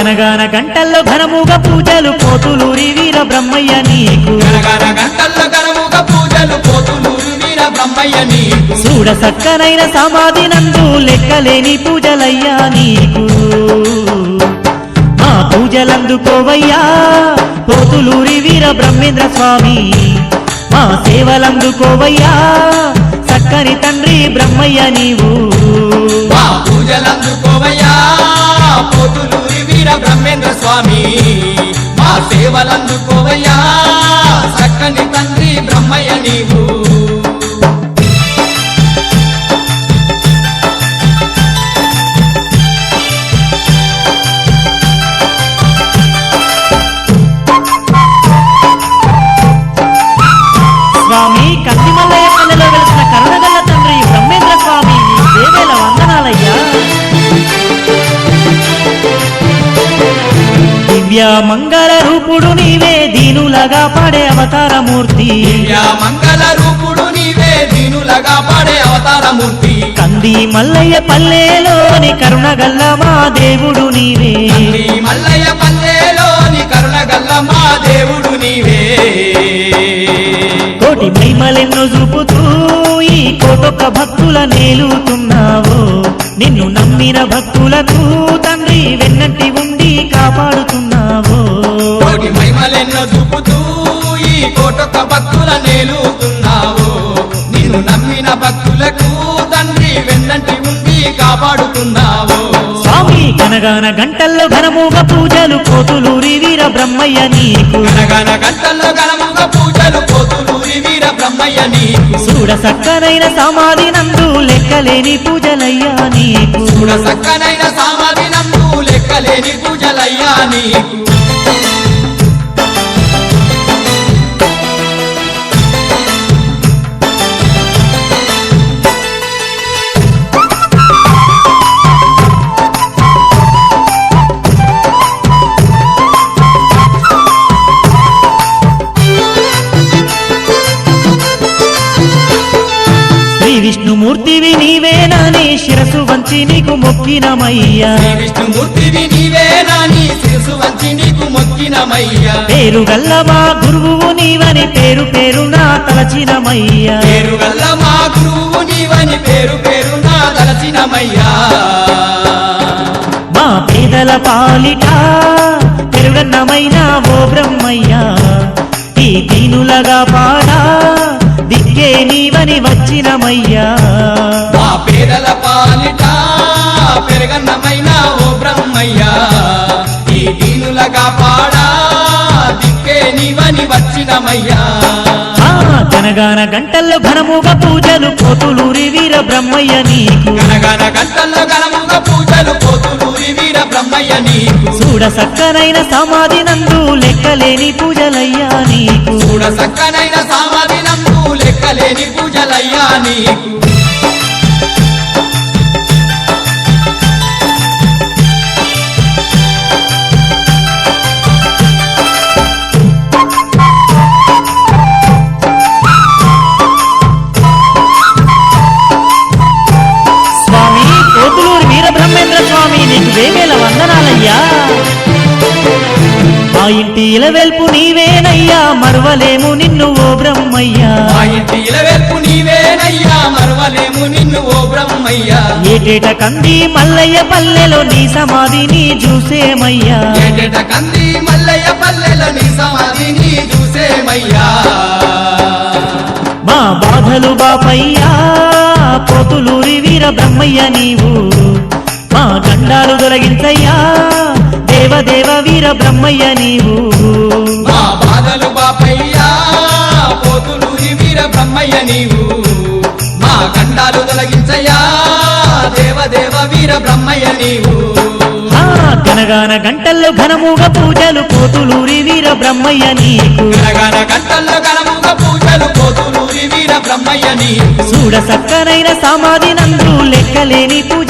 గనగాన గంటల్లో ఘనముగా పూజలు పోతులూరి వీర బ్రహ్మయ్య నీకు. గనగన గంటల్లో గనముగ పూజలు పోతులూరు వీర బ్రహ్మయ్య నీకు. చూడ సక్కనైన సమాధి నందు లెక్కలేని పూజలయ్యా నీకు. మా పూజలందుకోవయ్యా పోతులూరి వీర బ్రహ్మేంద్ర స్వామి. మా సేవలందుకోవయ్యా చక్కని తండ్రి బ్రహ్మయ్య నీవు. మా పూజలందుకోవయ్యా సేవలందుకోవయ్యా చక్కని తండ్రి బ్రహ్మయ్య నీవు. స్వామి కత్తిమల్లయ్య పల్లెలో వెలిసిన కరుణగల్ల దివ్య మంగళ రూపుడు నీవే దీనులగా పాడే అవతారమూర్తి. దివ్య మంగళ రూపుడు నీవే దీనులగా పాడే అవతారమూర్తి. కంది మల్లయ్య పల్లెలోని కరుణగల్ల మా దేవుడు నీవే. మల్లయ్య పల్లెలోని కరుణగల్ల మా దేవుడు నీవే. కోటి మహిమలెన్నో చూపుతూ ఈ కోటొక్క భక్తుల నేలుతున్నావు. నిన్ను నమ్మిన భక్తులకు తండ్రి వెన్నంటి ఉండి కాపాడుతున్నావు కోటి మహిమలెన్నో చూపుతూ ఈ కోటొక్క భక్తుల నేలుతున్నావు నిన్ను నమ్మిన భక్తులకు తండ్రి వెన్నంటి ఉండి కాపాడుతున్నావు స్వామి కనగాన గంటల్లో ఘనముగా పూజలు కోతులూరి వీర బ్రహ్మయ్య నీకు. గనగన గంటల్లో గణముగా పూజలు పోతులూరి వీర బ్రహ్మయ్య నీకు. చూడ సక్కనైన సమాధి నందు లెక్కలేని పూజలయ్యా నీకు. చూడ సక్కనైన సామాధి నందు లెక్కలేని పూజలయ్యా నీకు. విష్ణుమూర్తివి నీవేనని శిరసు వంచి నీకు మొక్కినమయ్యా. విష్ణుమూర్తివి నీవేనా నీ శిరసు వంచి నీకు మొక్కినమయ్యా. పేరు గల్ల మా గురువు నీవని పేరు పేరు నా తలచినమయ్యా. పేరు గల్ల మా గురువు నీవని పేరు పేరు నా తలచినమయ్యా. మా పేదల పాలిట పెరుగన్నమైన ఓ బ్రహ్మయ్యా. ఈ దీనులగా పాడా దిక్కే నీవని వచ్చినమయ్యా. పెరగన్నమైన ఓ బ్రహ్మయ్యా ఈ దీనులగా పాడా దిక్కే నీవని వచ్చినమయ్యా. ఆ గనగాన గంటల్లో ఘనముగా పూజలు పోతులూరి వీర బ్రహ్మయ్య నీకు. గనగన గంటల్లో గణముగా పూజలు పోతులూరి వీర బ్రహ్మయ్య నీకు. చూడ సక్కనైన సమాధి నందు లెక్కలేని పూజలయ్యా నీకు. చూడ సక్కనైన సామాధి నందు లెక్కలేని పూజలయ్యా నీకు. మా ఇంటి ఇలవెల్పు నీవేనయ్యా మరవలేము నిన్ను ఓ బ్రహ్మయ్యా. మా ఇంటి ఇలవెల్పు నీవేనయ్యా మరవలేము నిన్ను ఓ బ్రహ్మయ్యా. ఏటేట కంది మల్లయ్య పల్లెలో నీ సమాధిని చూసేమయ్యా. ఏటేట కంది మల్లయ్య పల్లెల నీ సమాధిని చూసేమయ్యా. మా బాధలు బాపయ్యా పోతులూరి వీర బ్రహ్మయ్య నీవు. మా గండాలు తొలగించయ్యా వీర బ్రహ్మయ్య నీవు. మా బాధలు బాపయ్యా పోతులూరి వీర బ్రహ్మయ్య నీవు. మా గండాలు తొలగించయ్యా దేవదేవ వీర బ్రహ్మయ్య నీవు. ఆ గనగాన గంటల్లో ఘనముగా పూజలు పోతులూరి వీర బ్రహ్మయ్య నీకు. గనగన గంటల్లో గణముగా పూజలు పోతులూరి వీర బ్రహ్మయ్య నీవు. చూడ సక్కనైన సమాధి నందు లెక్కలేని పూజలయ్యా